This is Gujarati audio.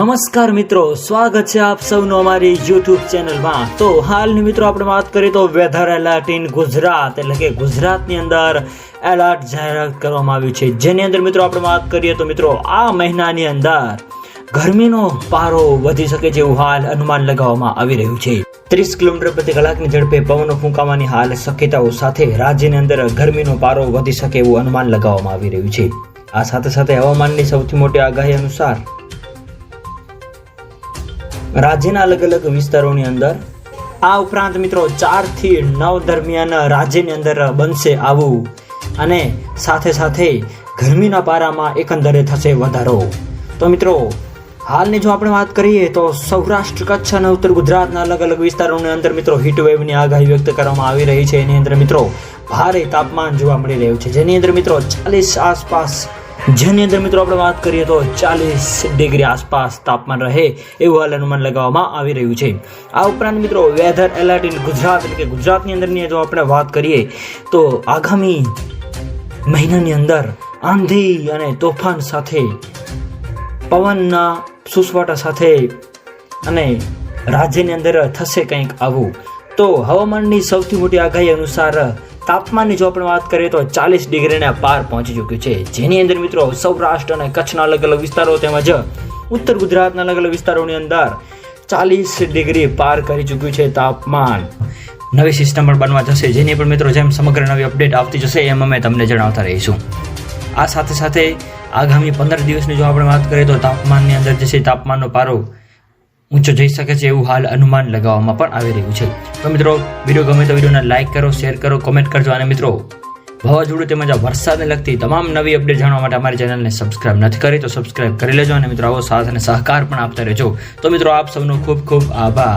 નમસ્કાર મિત્રો, સ્વાગત છે આપ સૌનું અમારી યુટ્યુબ ચેનલમાં. તો હાલની મિત્રો આપણે વાત કરીએ તો વેધર એલર્ટ ઇન ગુજરાત, એટલે કે ગુજરાતની અંદર એલર્ટ જાહેરાત કરવામાં આવ્યું છે. જેની અંદર મિત્રો આપણે વાત કરીએ તો મિત્રો, આ મહિનાની અંદર ગરમીનો પારો વધી શકે જેવું હાલ અનુમાન લગાવવામાં આવી રહ્યું છે. ત્રીસ કિલોમીટર પ્રતિ કલાકની ઝડપે પવનો ફૂંકાવાની હાલ શક્યતાઓ સાથે રાજ્યની અંદર ગરમીનો પારો વધી શકે એવું અનુમાન લગાવવામાં આવી રહ્યું છે. આ સાથે સાથે હવામાનની સૌથી મોટી આગાહી અનુસાર રાજ્યના અલગ અલગ વિસ્તારોની અંદર આ ઉપરાંત મિત્રો ચારથી નવ દરમિયાન રાજ્યની અંદર બનશે આવું. અને સાથે સાથે ગરમીના પારામાં એકંદરે થશે વધારો. તો મિત્રો, હાલની જો આપણે વાત કરીએ તો સૌરાષ્ટ્ર કચ્છ અને ઉત્તર ગુજરાતના અલગ અલગ વિસ્તારોની અંદર મિત્રો હીટવેવની આગાહી વ્યક્ત કરવામાં આવી રહી છે. એની અંદર મિત્રો, ભારે તાપમાન જોવા મળી રહ્યું છે. જેની અંદર મિત્રો ચાલીસ આસપાસ જેની અંદર મિત્રો આપણે વાત કરીએ તો ચાલીસ ડિગ્રી આસપાસ તાપમાન રહે એવું હાલ અનુમાન લગાવવામાં આવી રહ્યું છે. આ ઉપરાંત મિત્રો વેધર એલર્ટ ઇન ગુજરાત, એટલે કે ગુજરાતની અંદરની જો આપણે વાત કરીએ તો આગામી મહિનાની અંદર આંધી અને તોફાન સાથે, પવનના સુસવાટા સાથે અને રાજ્યની અંદર થશે કંઈક આવું. તો હવામાનની સૌથી મોટી આગાહી અનુસાર તાપમાનની જો આપણે વાત કરીએ તો ચાલીસ ડિગ્રીને પાર પહોંચી ચૂક્યું છે. જેની અંદર મિત્રો સૌરાષ્ટ્ર અને કચ્છના અલગ અલગ વિસ્તારો તેમજ ઉત્તર ગુજરાતના અલગ અલગ વિસ્તારોની અંદર ચાલીસ ડિગ્રી પાર કરી ચૂક્યું છે તાપમાન. નવી સિસ્ટમ પણ બનવા જશે. જેની પણ મિત્રો જેમ સમગ્ર નવી અપડેટ આવતી જશે એમ અમે તમને જણાવતા રહીશું. આ સાથે સાથે આગામી પંદર દિવસની જો આપણે વાત કરીએ તો તાપમાનની અંદર જે છે તાપમાનનો પારો ઊંચો જઈ શકે છે એવું હાલ અનુમાન લગાવવામાં પણ આવી રહ્યું છે. તો મિત્રો, વીડિયો ગમે તો વિડીયોને લાઇક કરો શેર કરો કોમેન્ટ કરજો અને મિત્રો, વાવાઝોડું તેમજ વરસાદને લગતી તમામ નવી અપડેટ જાણવા માટે અમારી ચેનલને સબસ્ક્રાઇબ નથી કરી તો સબસ્ક્રાઇબ કરી લેજો અને મિત્રો, આવો સાથ અને સહકાર પણ આપતા રહેજો. તો મિત્રો, આપ સૌનો ખૂબ ખૂબ આભાર.